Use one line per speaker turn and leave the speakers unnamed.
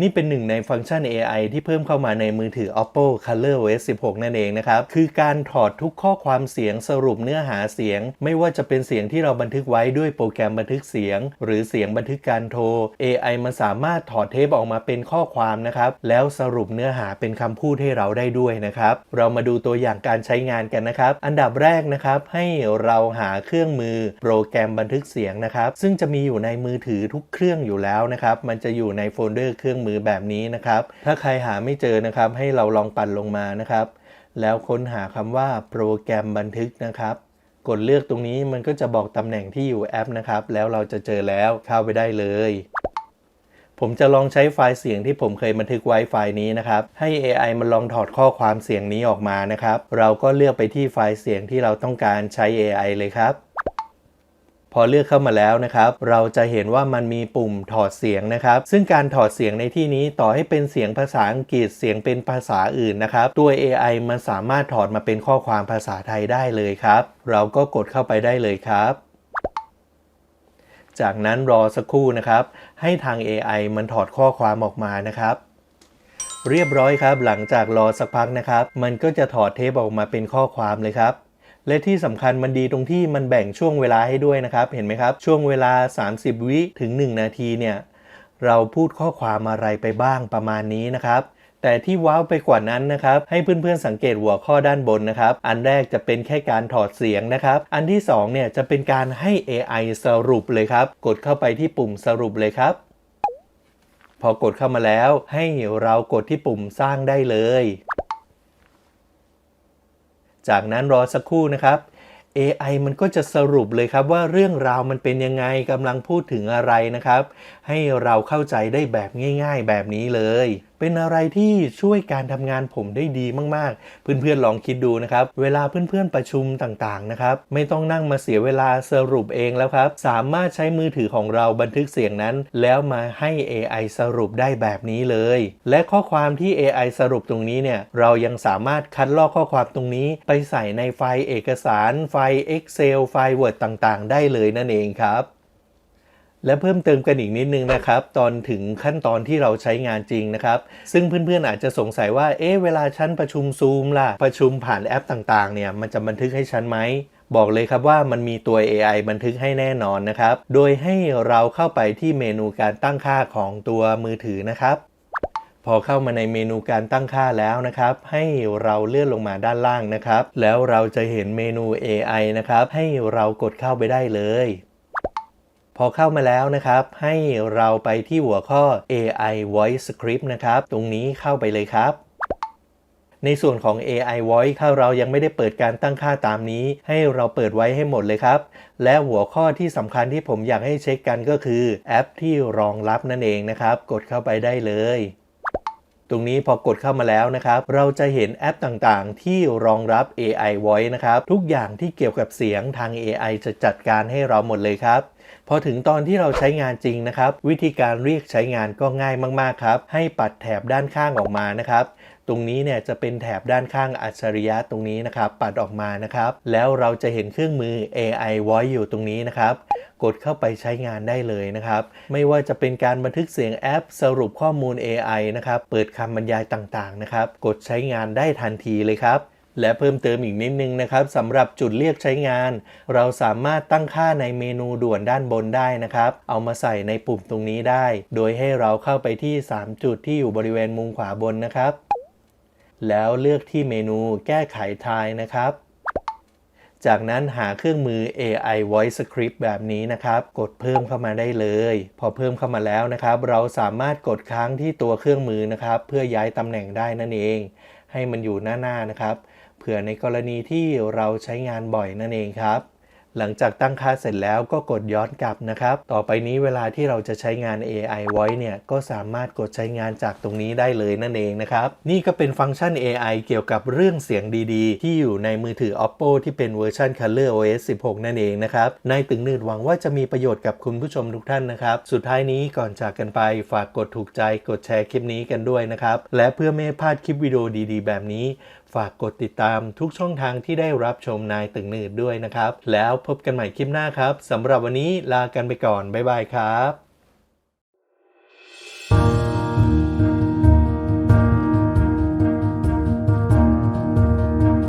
นี่เป็นหนึ่งในฟังก์ชัน AI ที่เพิ่มเข้ามาในมือถือ Oppo Color OS 16 นั่นเองนะครับ คือการถอดทุกข้อความเสียงสรุปเนื้อหาเสียง ไม่ว่าจะเป็นเสียงที่เราบันทึกไว้ด้วยโปรแกรมบันทึกเสียง หรือเสียงบันทึกการโทร AI มันสามารถถอดเทปออกมาเป็นข้อความนะครับ แล้วสรุปเนื้อหาเป็นคำพูดให้เราได้ด้วยนะครับ เรามาดูตัวอย่างการใช้งานกันนะครับ อันดับแรกนะครับให้เราหาเครื่องมือโปรแกรมบันทึกเสียงนะครับ ซึ่งจะมีอยู่ในมือถือทุกเครื่องอยู่แล้วนะครับ มันจะอยู่ในโฟลเดอร์เครื่องมือแบบนี้นะครับ ถ้าใครหาไม่เจอนะครับ ให้เราลองปั่นลงมานะครับ แล้วค้นหาคำว่าโปรแกรมบันทึกนะครับ กดเลือกตรงนี้มันก็จะบอกตำแหน่งที่อยู่แอปนะครับ แล้วเราจะเจอแล้วเข้าไปได้เลย ผมจะลองใช้ไฟล์เสียงที่ผมเคยบันทึกไว้ไฟล์นี้นะครับ ให้ AI มันลองถอดข้อความเสียงนี้ออกมานะครับ เราก็เลือกไปที่ไฟล์เสียงที่เราต้องการใช้ AI เลยครับ พอเลือกเข้ามาแล้วนะครับ เราจะเห็นว่ามันมีปุ่มถอดเสียงนะครับ ซึ่งการถอดเสียงในที่นี้ต่อให้เป็นเสียงภาษาอังกฤษเสียงเป็นภาษาอื่นนะครับ ตัว AI มันสามารถถอดมาเป็นข้อความภาษาไทยได้เลยครับ เราก็กดเข้าไปได้เลยครับจากนั้นรอสักครู่นะครับ ให้ทาง AI มันถอดข้อความออกมานะครับ เรียบร้อยครับ หลังจากรอสักพักนะครับ มันก็จะถอดเทปออกมาเป็นข้อความเลยครับ และที่สำคัญมันดีตรงที่มันแบ่งช่วงเวลาให้ด้วยนะครับ เห็นไหมครับ ช่วงเวลา 30 วิถึง 1 นาทีเนี่ย เราพูดข้อความอะไรไปบ้างประมาณนี้นะครับแต่ที่ว้าวไปกว่านั้นนะครับ ให้เพื่อนๆสังเกตหัวข้อด้านบนนะครับ อันแรกจะเป็นแค่การถอดเสียงนะครับ อันที่สองเนี่ยจะเป็นการให้ AI สรุปเลยครับ กดเข้าไปที่ปุ่มสรุปเลยครับ พอกดเข้ามาแล้ว ให้เรากดที่ปุ่มสร้างได้เลย จากนั้นรอสักครู่นะครับ AI มันก็จะสรุปเลยครับว่าเรื่องราวมันเป็นยังไงกำลังพูดถึงอะไรนะครับ ให้เราเข้าใจได้แบบง่าย ๆ แบบนี้เลย เป็นอะไรที่ช่วยการทำงานผมได้ดีมากๆ เพื่อนๆลองคิดดูนะครับ เวลาเพื่อนๆประชุมต่างๆนะครับ ไม่ต้องนั่งมาเสียเวลาสรุปเองแล้วครับ สามารถใช้มือถือของเราบันทึกเสียงนั้น แล้วมาให้ AI สรุปได้แบบนี้เลย และข้อความที่ AI สรุปตรงนี้เนี่ย เรายังสามารถคัดลอกข้อความตรงนี้ ไปใส่ในไฟล์เอกสาร ไฟล์ Excel ไฟล์ Word ต่างๆ ได้เลยนั่นเองครับ และเพิ่มเติมกันอีกนิดนึงนะครับ ตอนถึงขั้นตอนที่เราใช้งานจริงนะครับ ซึ่งเพื่อนๆอาจจะสงสัยว่าเอ๊ะเวลาฉันประชุมซูมล่ะ ประชุมผ่านแอปต่างๆเนี่ยมันจะบันทึกให้ฉันไหมบอกเลยครับว่ามันมีตัว AI บันทึกให้แน่นอนนะครับ โดยให้เราเข้าไปที่เมนูการตั้งค่าของตัวมือถือนะครับ พอเข้ามาในเมนูการตั้งค่าแล้วนะครับ ให้เราเลื่อนลงมาด้านล่างนะครับ แล้วเราจะเห็นเมนู AI นะครับ ให้เรากดเข้าไปได้เลย พอเข้ามาแล้วนะครับ ให้เราไปที่หัวข้อ AI Voice Script นะครับ ตรงนี้เข้าไปเลยครับในส่วนของ AI Voice ถ้าเรายังไม่ได้เปิดการตั้งค่าตามนี้ ให้เราเปิดไว้ให้หมดเลยครับ และหัวข้อที่สำคัญที่ผมอยากให้เช็คกันก็คือแอปที่รองรับนั่นเองนะครับ กดเข้าไปได้เลย ตรงนี้พอกดเข้ามาแล้วนะครับ เราจะเห็นแอปต่างๆ ที่รองรับ AI Voice นะครับ ทุกอย่างที่เกี่ยวกับเสียงทาง AI จะจัดการให้เราหมดเลยครับ พอถึงตอนที่เราใช้งานจริงนะครับ วิธีการเรียกใช้งานก็ง่ายมากๆครับ ให้ปัดแถบด้านข้างออกมานะครับ ตรงนี้เนี่ยจะเป็นแถบด้านข้างอัจฉริยะตรงนี้นะครับ ปัดออกมานะครับ แล้วเราจะเห็นเครื่องมือ AI Voice อยู่ตรงนี้นะครับกดเข้าไปใช้งานได้เลยนะครับ ไม่ว่าจะเป็นการบันทึกเสียงแอป สรุปข้อมูล AI นะครับ เปิดคำบรรยายต่างๆนะครับ กดใช้งานได้ทันทีเลยครับ และเพิ่มเติมอีกนิดนึงนะครับสำหรับจุดเรียกใช้งาน เราสามารถตั้งค่าในเมนูด่วนด้านบนได้นะครับ เอามาใส่ในปุ่มตรงนี้ได้ โดยให้เราเข้าไปที่ 3 จุดที่อยู่บริเวณมุมขวาบนนะครับ แล้วเลือกที่เมนูแก้ไขทายนะครับจากนั้นหาเครื่องมือ AI Voice Script แบบนี้นะครับ กดเพิ่มเข้ามาได้เลย พอเพิ่มเข้ามาแล้วนะครับ เราสามารถกดค้างที่ตัวเครื่องมือนะครับ เพื่อย้ายตำแหน่งได้นั่นเอง ให้มันอยู่หน้าๆนะครับ เผื่อในกรณีที่เราใช้งานบ่อยนั่นเองครับ หลังจากตั้งค่าเสร็จแล้วก็กดย้อนกลับนะครับ ต่อไปนี้เวลาที่เราจะใช้งาน AI Voice เนี่ยก็สามารถกดใช้งานจากตรงนี้ได้เลยนั่นเองนะครับ นี่ก็เป็นฟังก์ชัน AI เกี่ยวกับเรื่องเสียงดีๆ ที่อยู่ในมือถือ Oppo ที่เป็นเวอร์ชัน Color OS 16 นั่นเองนะครับนายตึงนืดหวังว่าจะมีประโยชน์กับคุณผู้ชมทุกท่านนะครับ สุดท้ายนี้ก่อนจากกันไปฝากกดถูกใจกดแชร์คลิปนี้กันด้วยนะครับและเพื่อไม่ให้พลาดคลิปวิดีโอดีๆ แบบนี้ ฝากกดติดตามทุกช่องทางที่ได้รับชมนายตึงหนืดด้วยนะครับ แล้วพบกันใหม่คลิปหน้าครับสำหรับวันนี้ลากันไปก่อน บ๊ายบายครับ